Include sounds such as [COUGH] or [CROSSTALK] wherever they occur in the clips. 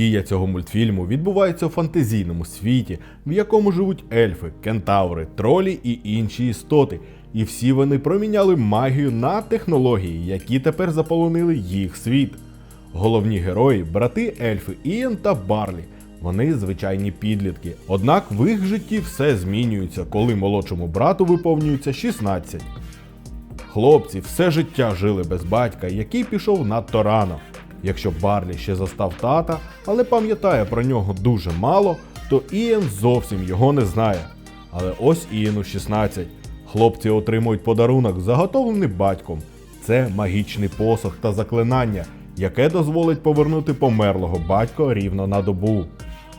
Дія цього мультфільму відбувається у фантазійному світі, в якому живуть ельфи, кентаври, тролі і інші істоти. І всі вони проміняли магію на технології, які тепер заполонили їх світ. Головні герої брати ельфи Ієн та Барлі. Вони звичайні підлітки. Однак в їх житті все змінюється, коли молодшому брату виповнюється 16. Хлопці все життя жили без батька, який пішов надто рано. Якщо Барлі ще застав тата, але пам'ятає про нього дуже мало, то Ієн зовсім його не знає. Але ось Ієну 16. Хлопці отримують подарунок, заготовлений батьком. Це магічний посох та заклинання, яке дозволить повернути померлого батька рівно на добу.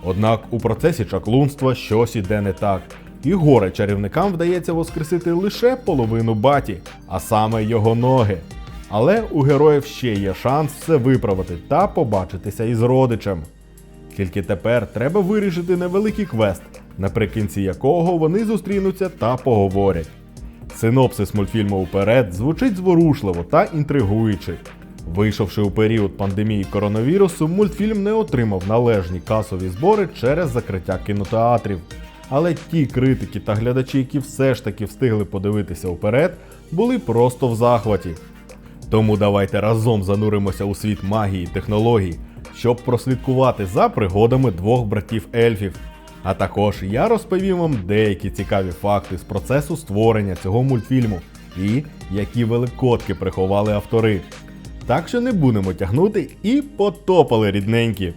Однак у процесі чаклунства щось іде не так, і горе чарівникам вдається воскресити лише половину баті, а саме його ноги. Але у героїв ще є шанс все виправити та побачитися із родичем. Тільки тепер треба вирішити невеликий квест, наприкінці якого вони зустрінуться та поговорять. Синопсис мультфільму «Уперед» звучить зворушливо та інтригуючи. Вийшовши у період пандемії коронавірусу, мультфільм не отримав належні касові збори через закриття кінотеатрів. Але ті критики та глядачі, які все ж таки встигли подивитися уперед, були просто в захваті. Тому давайте разом зануримося у світ магії і технологій, щоб прослідкувати за пригодами двох братів ельфів. А також я розповім вам деякі цікаві факти з процесу створення цього мультфільму і які великодки приховали автори. Так що не будемо тягнути і потопали рідненькі.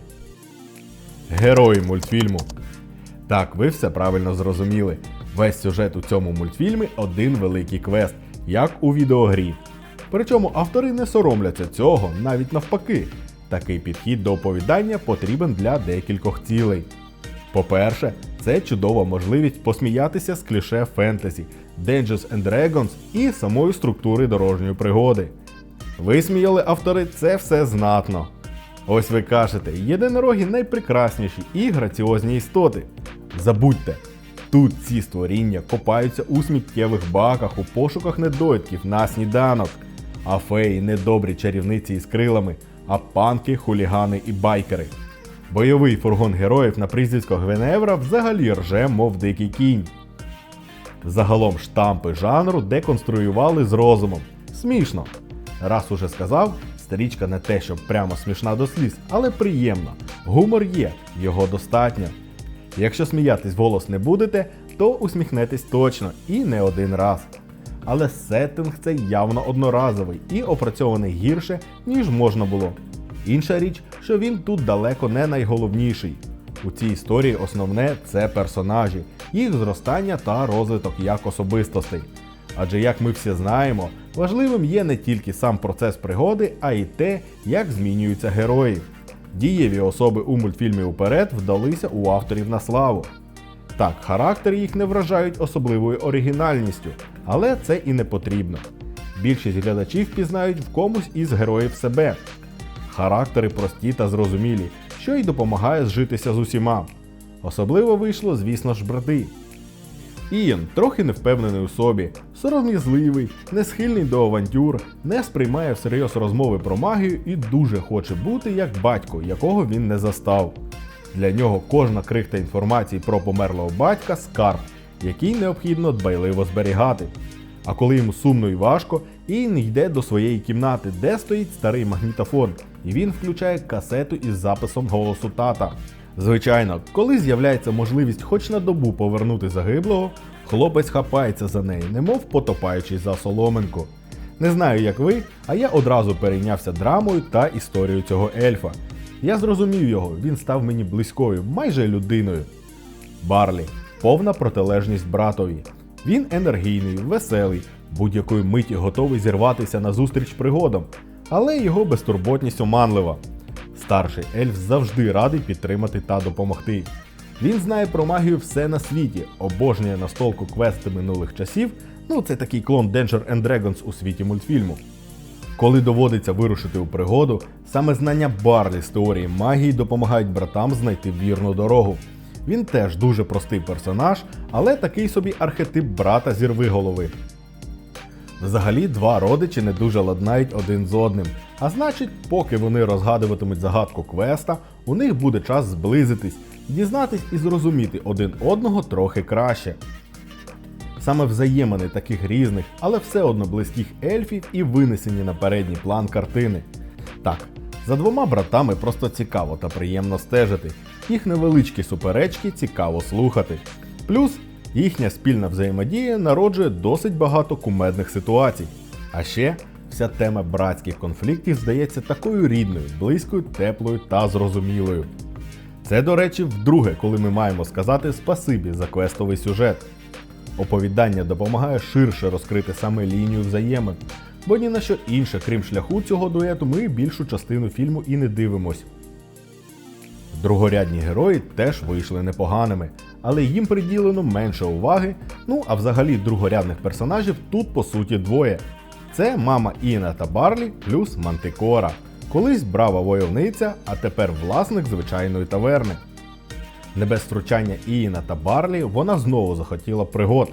Герої мультфільму. Так, ви все правильно зрозуміли. Весь сюжет у цьому мультфільмі один великий квест, як у відеогрі. Причому автори не соромляться цього, навіть навпаки. Такий підхід до оповідання потрібен для декількох цілей. По-перше, це чудова можливість посміятися з кліше фентезі, Dungeons and Dragons і самої структури дорожньої пригоди. Висміяли автори це все знатно. Ось ви кажете, єдинороги найпрекрасніші і граціозні істоти. Забудьте, тут ці створіння копаються у сміттєвих баках у пошуках недоїдків на сніданок, а феї недобрі чарівниці із крилами, а панки, хулігани і байкери. Бойовий фургон героїв на прізвисько Гвеневра взагалі рже, мов дикий кінь. Загалом штампи жанру деконструювали з розумом. Смішно. Раз уже сказав, стрічка не те, щоб прямо смішна до сліз, але приємна. Гумор є, його достатньо. Якщо сміятись голос не будете, то усміхнетесь точно і не один раз. Але сеттинг це явно одноразовий і опрацьований гірше, ніж можна було. Інша річ, що він тут далеко не найголовніший. У цій історії основне це персонажі, їх зростання та розвиток як особистостей. Адже, як ми всі знаємо, важливим є не тільки сам процес пригоди, а й те, як змінюються герої. Дієві особи у мультфільмі уперед вдалися у авторів на славу. Так, характери їх не вражають особливою оригінальністю, але це і не потрібно. Більшість глядачів пізнають в комусь із героїв себе. Характери прості та зрозумілі, що й допомагає зжитися з усіма. Особливо вийшло, звісно ж, брати. Ієн трохи невпевнений у собі, сором'язливий, не схильний до авантюр, не сприймає всерйоз розмови про магію і дуже хоче бути як батько, якого він не застав. Для нього кожна крихта інформації про померлого батька скарб, який необхідно дбайливо зберігати. А коли йому сумно і важко, Ієн йде до своєї кімнати, де стоїть старий магнітофон, і він включає касету із записом голосу тата. Звичайно, коли з'являється можливість хоч на добу повернути загиблого, хлопець хапається за неї, немов потопаючись за соломинку. Не знаю, як ви, а я одразу перейнявся драмою та історією цього ельфа. Я зрозумів його, він став мені близькою, майже людиною. Барлі повна протилежність братові. Він енергійний, веселий, будь-якої миті готовий зірватися на зустріч пригодам, але його безтурботність оманлива. Старший ельф завжди радий підтримати та допомогти. Він знає про магію все на світі, обожнює настолку квести минулих часів. Ну, це такий клон Danger and Dragons у світі мультфільму. Коли доводиться вирушити у пригоду, саме знання Барлі з теорії магії допомагають братам знайти вірну дорогу. Він теж дуже простий персонаж, але такий собі архетип брата зірви голови. Взагалі, два родичі не дуже ладнають один з одним. А значить, поки вони розгадуватимуть загадку квеста, у них буде час зблизитись, дізнатись і зрозуміти один одного трохи краще. Саме взаємини таких різних, але все одно близьких ельфів і винесені на передній план картини. Так, за двома братами просто цікаво та приємно стежити. Їх невеличкі суперечки цікаво слухати. Плюс їхня спільна взаємодія народжує досить багато кумедних ситуацій. А ще вся тема братських конфліктів здається такою рідною, близькою, теплою та зрозумілою. Це, до речі, вдруге, коли ми маємо сказати спасибі за квестовий сюжет. Оповідання допомагає ширше розкрити саме лінію взаємин, бо ні на що інше, крім шляху цього дуету, ми більшу частину фільму і не дивимось. Другорядні герої теж вийшли непоганими, але їм приділено менше уваги. Ну а взагалі другорядних персонажів тут по суті двоє. Це мама Іна та Барлі плюс Мантикора. Колись брава войовниця, а тепер власник звичайної таверни. Не без втручання Іїна та Барлі вона знову захотіла пригод.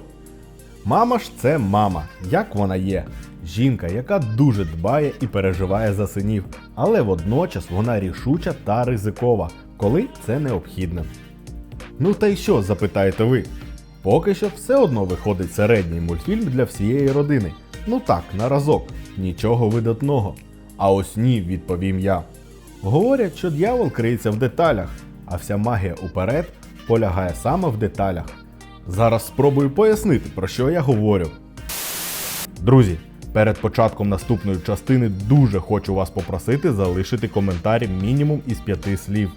Мама ж це мама, як вона є. Жінка, яка дуже дбає і переживає за синів, але водночас вона рішуча та ризикова, коли це необхідно. Ну та й що, запитаєте ви? Поки що все одно виходить середній мультфільм для всієї родини. Ну так, на разок, нічого видатного. А ось ні, відповім я. Говорять, що дьявол криється в деталях, а вся магія уперед полягає саме в деталях. Зараз спробую пояснити, про що я говорю. Друзі, перед початком наступної частини дуже хочу вас попросити залишити коментарі мінімум із п'яти слів.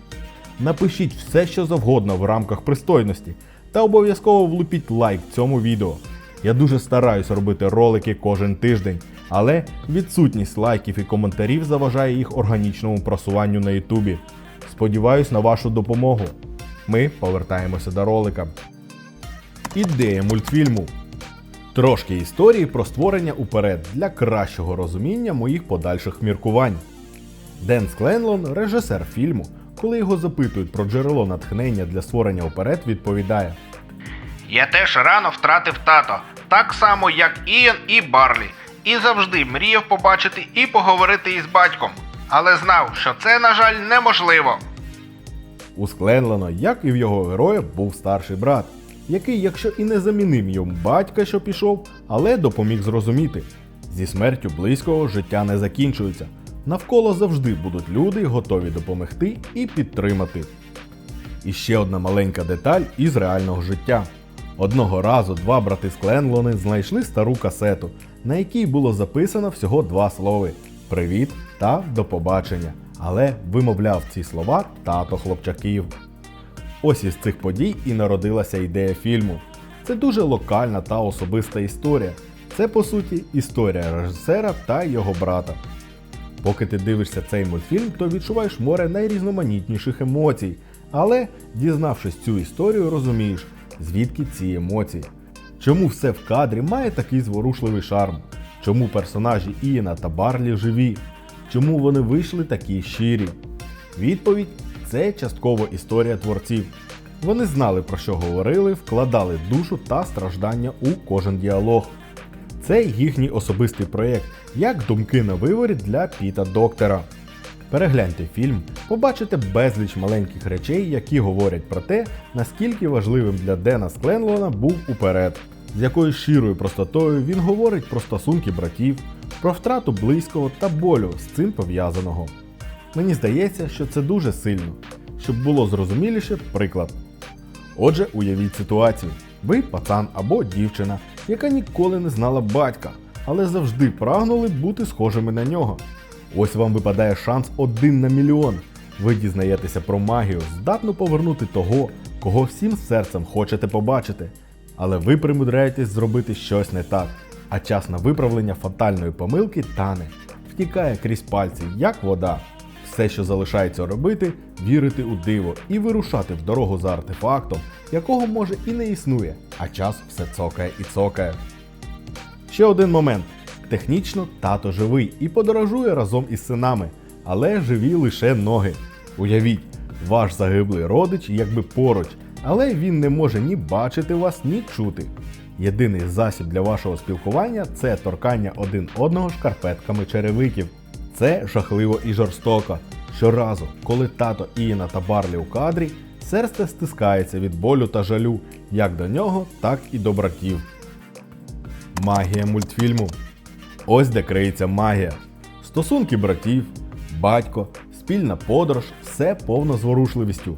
Напишіть все, що завгодно в рамках пристойності, та обов'язково влупіть лайк цьому відео. Я дуже стараюсь робити ролики кожен тиждень, але відсутність лайків і коментарів заважає їх органічному просуванню на Ютубі. Сподіваюсь на вашу допомогу. Ми повертаємося до ролика. Ідея мультфільму. Трошки історії про створення уперед для кращого розуміння моїх подальших міркувань. Ден Скленлон, режисер фільму, коли його запитують про джерело натхнення для створення уперед, відповідає: Я теж рано втратив тато, так само як Ієн і Барлі, і завжди мріяв побачити і поговорити із батьком, але знав, що це, на жаль, неможливо. У Скленлона, як і в його героя, був старший брат, який, якщо і не замінив йому батька, що пішов, але допоміг зрозуміти. Зі смертю близького життя не закінчується. Навколо завжди будуть люди, готові допомогти і підтримати. І ще одна маленька деталь із реального життя. Одного разу два брати Скленлони знайшли стару касету, на якій було записано всього два слови Привіт та до побачення. Але вимовляв ці слова тато хлопчаків. Ось із цих подій і народилася ідея фільму. Це дуже локальна та особиста історія. Це по суті історія режисера та його брата. Поки ти дивишся цей мультфільм, то відчуваєш море найрізноманітніших емоцій, але, дізнавшись цю історію, розумієш, звідки ці емоції. Чому все в кадрі має такий зворушливий шарм? Чому персонажі Ієна та Барлі живі? Чому вони вийшли такі щирі? Відповідь це частково історія творців. Вони знали про що говорили, вкладали душу та страждання у кожен діалог. Це їхній особистий проєкт, як думки на виворі для Піта Доктора. Перегляньте фільм, побачите безліч маленьких речей, які говорять про те, наскільки важливим для Дена Скленлона був уперед, з якою щирою простотою він говорить про стосунки братів, про втрату близького та болю з цим пов'язаного. Мені здається, що це дуже сильно. Щоб було зрозуміліше, приклад. Отже, уявіть ситуацію: ви пацан або дівчина, яка ніколи не знала батька, але завжди прагнули бути схожими на нього. Ось вам випадає шанс один на мільйон. Ви дізнаєтеся про магію, здатну повернути того, кого всім серцем хочете побачити. Але ви примудряєтесь зробити щось не так, а час на виправлення фатальної помилки тане, втікає крізь пальці, як вода. Все, що залишається робити, вірити у диво і вирушати в дорогу за артефактом, якого може і не існує, а час все цокає і цокає. Ще один момент. Технічно тато живий і подорожує разом із синами, але живі лише ноги. Уявіть, ваш загиблий родич якби поруч, але він не може ні бачити вас, ні чути. Єдиний засіб для вашого спілкування це торкання один одного шкарпетками черевиків. Це жахливо і жорстоко. Щоразу, коли тато Іна та Барлі у кадрі, серце стискається від болю та жалю як до нього, так і до братів. Магія мультфільму. Ось де криється магія. Стосунки братів, батько, спільна подорож все повно зворушливістю.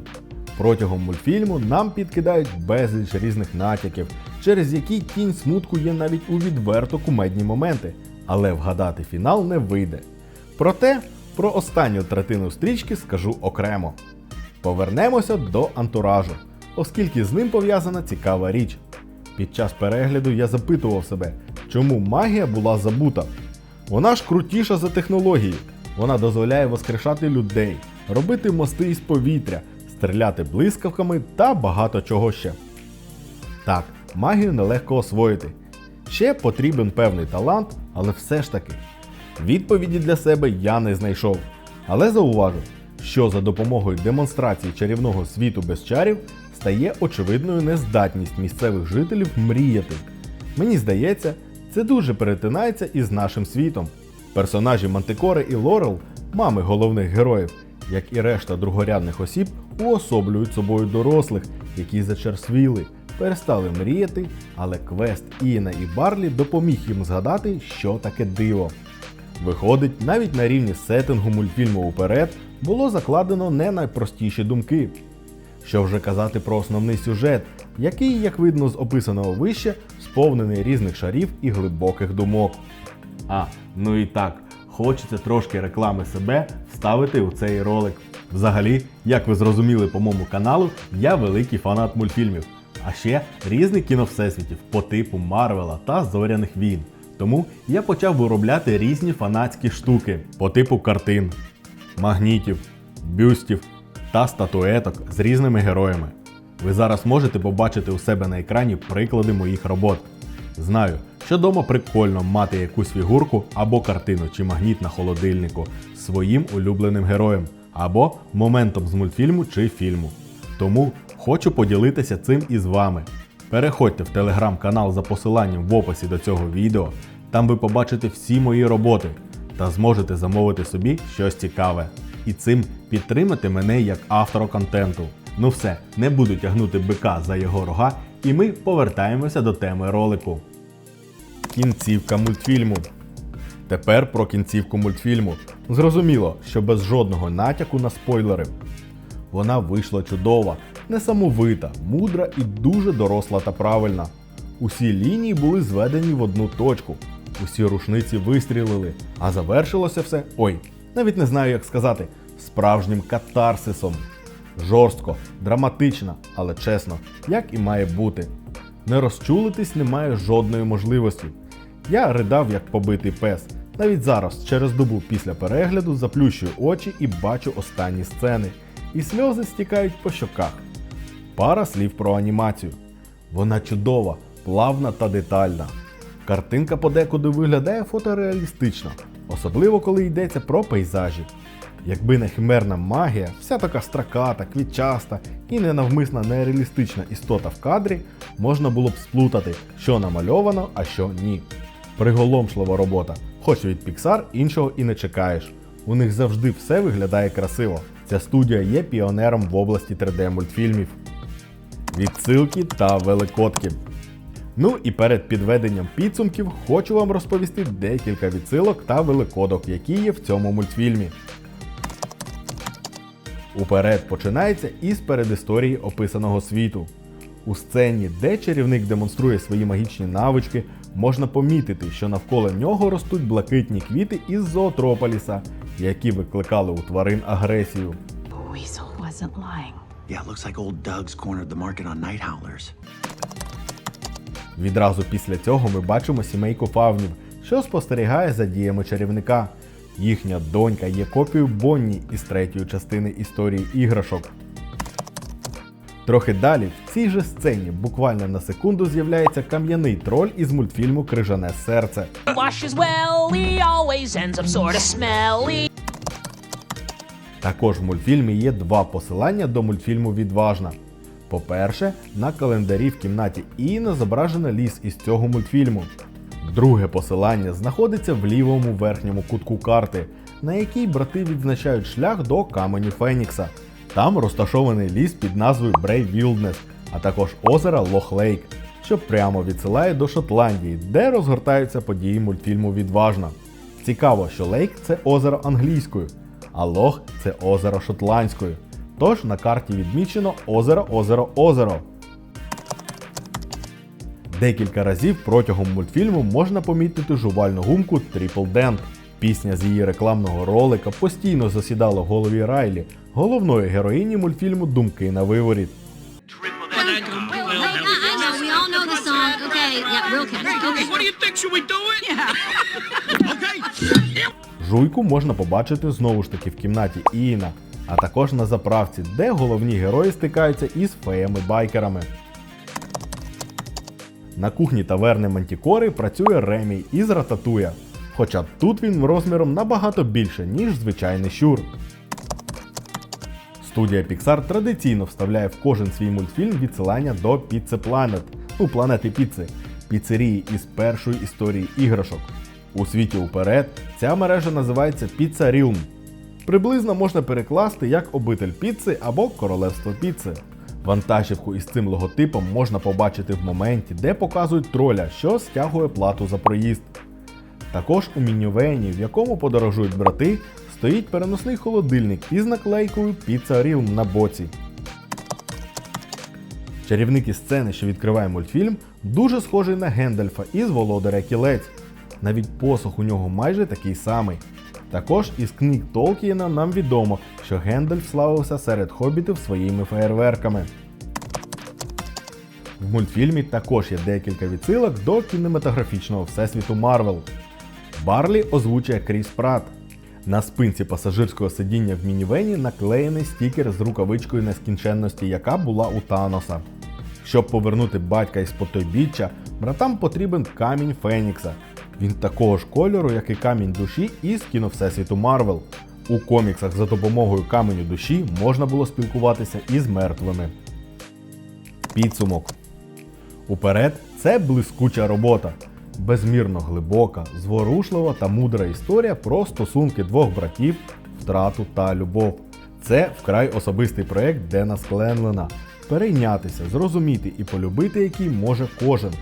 Протягом мультфільму нам підкидають безліч різних натяків, через які тінь смутку є навіть у відверто кумедні моменти, але вгадати фінал не вийде. Проте про останню третину стрічки скажу окремо. Повернемося до антуражу, оскільки з ним пов'язана цікава річ. Під час перегляду я запитував себе, чому магія була забута. Вона ж крутіша за технології. Вона дозволяє воскрешати людей, робити мости із повітря, стріляти блискавками та багато чого ще. Так, магію нелегко освоїти. Ще потрібен певний талант, але все ж таки. Відповіді для себе я не знайшов. Але зауважу, що за допомогою демонстрації чарівного світу без чарів стає очевидною нездатність місцевих жителів мріяти. Мені здається, це дуже перетинається із нашим світом. Персонажі Мантикори і Лорел, мами головних героїв, як і решта другорядних осіб, уособлюють собою дорослих, які зачерствіли, перестали мріяти, але квест Іна і Барлі допоміг їм згадати, що таке диво. Виходить, навіть на рівні сеттингу мультфільму уперед було закладено не найпростіші думки. Що вже казати про основний сюжет, який, як видно з описаного вище, сповнений різних шарів і глибоких думок. А, ну і так, хочеться трошки реклами себе вставити у цей ролик. Взагалі, як ви зрозуміли по моєму каналу, я великий фанат мультфільмів, а ще різних кіновсесвітів по типу Марвела та Зоряних війн. Тому я почав виробляти різні фанатські штуки по типу картин, магнітів, бюстів та статуеток з різними героями. Ви зараз можете побачити у себе на екрані приклади моїх робот. Знаю, що дома прикольно мати якусь фігурку або картину чи магніт на холодильнику з своїм улюбленим героєм, або моментом з мультфільму чи фільму. Тому хочу поділитися цим із вами. Переходьте в телеграм-канал за посиланням в описі до цього відео, там ви побачите всі мої роботи та зможете замовити собі щось цікаве. І цим підтримати мене як автора контенту. Ну все, не буду тягнути бика за його рога, і ми повертаємося до теми ролику. Кінцівка мультфільму. Тепер про кінцівку мультфільму. Зрозуміло, що без жодного натяку на спойлери. Вона вийшла чудова, несамовита, мудра і дуже доросла та правильна. Усі лінії були зведені в одну точку, усі рушниці вистрілили, а завершилося все. Ой, навіть не знаю, як сказати, справжнім катарсисом. Жорстко, драматично, але чесно, як і має бути. Не розчулитись немає жодної можливості. Я ридав як побитий пес. Навіть зараз, через добу після перегляду, заплющую очі і бачу останні сцени, і сльози стікають по щоках. Пара слів про анімацію. Вона чудова, плавна та детальна. Картинка подекуди виглядає фотореалістично, особливо коли йдеться про пейзажі. Якби не химерна магія, вся така страката, квітчаста і ненавмисна нереалістична істота в кадрі, можна було б сплутати, що намальовано, а що ні. Приголомшлива робота, хоч від Pixar іншого і не чекаєш. У них завжди все виглядає красиво. Ця студія є піонером в області 3D мультфільмів. Відсилки та великодки. Ну і перед підведенням підсумків хочу вам розповісти декілька відсилок та великодок, які є в цьому мультфільмі. Уперед починається із передісторії описаного світу. У сцені, де чарівник демонструє свої магічні навички, можна помітити, що навколо нього ростуть блакитні квіти із зоотрополіса, які викликали у тварин агресію. Yeah, it looks like old Doug's cornered the market on night howlers. Відразу після цього ми бачимо сімейку фавнів, що спостерігає за діями чарівника. Їхня донька є копією Бонні із третьої частини історії іграшок. Трохи далі в цій же сцені буквально на секунду з'являється кам'яний троль із мультфільму Крижане серце. Також в мультфільмі є два посилання до мультфільму Відважна. По-перше, на календарі в кімнаті Іна зображено ліс із цього мультфільму. Друге посилання знаходиться в лівому верхньому кутку карти, на якій брати відзначають шлях до каменю Фенікса. Там розташований ліс під назвою Брей Вілднес, а також озеро Лох Лейк, що прямо відсилає до Шотландії, де розгортаються події мультфільму Відважна. Цікаво, що Лейк це озеро англійською, а Лох це озеро шотландською. Тож на карті відмічено озеро, озеро, озеро. Декілька разів протягом мультфільму можна помітити жувальну гумку Triple Dent. Пісня з її рекламного ролика постійно засідала в голові Райлі, головної героїні мультфільму Думки на виворіт. Okay, [LAUGHS] Жуйку можна побачити знову ж таки в кімнаті Іна, а також на заправці, де головні герої стикаються із феями-байкерами. На кухні таверни Мантікори працює Ремій із Рататуя, хоча тут він розміром набагато більше, ніж звичайний щур. Студія Pixar традиційно вставляє в кожен свій мультфільм відсилання до Pizza Planet, ну планети піци, піцерії із першої історії іграшок. У світі уперед ця мережа називається Pizza Realm. Приблизно можна перекласти як обитель піци або королевство піци. Вантажівку із цим логотипом можна побачити в моменті, де показують троля, що стягує плату за проїзд. Також у мінівені, в якому подорожують брати, стоїть переносний холодильник із наклейкою Pizza Realm на боці. Чарівник із сцени, що відкриває мультфільм, дуже схожий на Гендальфа із Володаря Кілець. Навіть посох у нього майже такий самий. Також із книг Толкієна нам відомо, що Гендальф славився серед хобітів своїми феєрверками. В мультфільмі також є декілька відсилок до кінематографічного всесвіту Марвел. Барлі озвучує Кріс Прат. На спинці пасажирського сидіння в мінівені наклеєний стікер з рукавичкою нескінченності, яка була у Таноса. Щоб повернути батька із потойбіччя, братам потрібен камінь Фенікса. Він такого ж кольору, як і камінь душі із кіно Всесвіту Марвел. У коміксах за допомогою каменю душі можна було спілкуватися із мертвими. Підсумок. Уперед це блискуча робота. Безмірно глибока, зворушлива та мудра історія про стосунки двох братів, втрату та любов. Це вкрай особистий проект Дена Скленлена. Перейнятися, зрозуміти і полюбити який може кожен.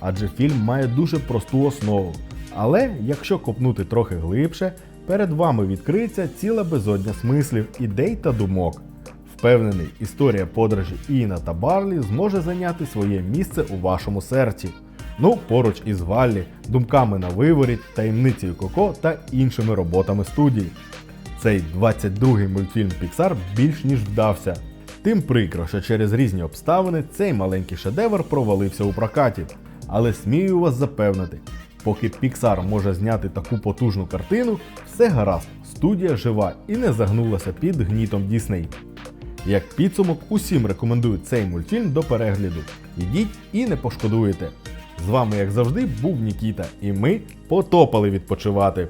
Адже фільм має дуже просту основу. Але якщо копнути трохи глибше, перед вами відкриється ціла безодня смислів, ідей та думок. Впевнений, історія подорожі Іна та Барлі зможе зайняти своє місце у вашому серці. Ну, поруч із Валлі, думками на виворіт, таємницею Коко та іншими роботами студії. Цей 22-й мультфільм Pixar більш ніж вдався. Тим прикро, що через різні обставини цей маленький шедевр провалився у прокаті. Але смію вас запевнити, поки Pixar може зняти таку потужну картину, все гаразд, студія жива і не загнулася під гнітом Disney. Як підсумок, усім рекомендую цей мультфільм до перегляду. Ідіть і не пошкодуєте. З вами, як завжди, був Нікіта, і ми потопали відпочивати.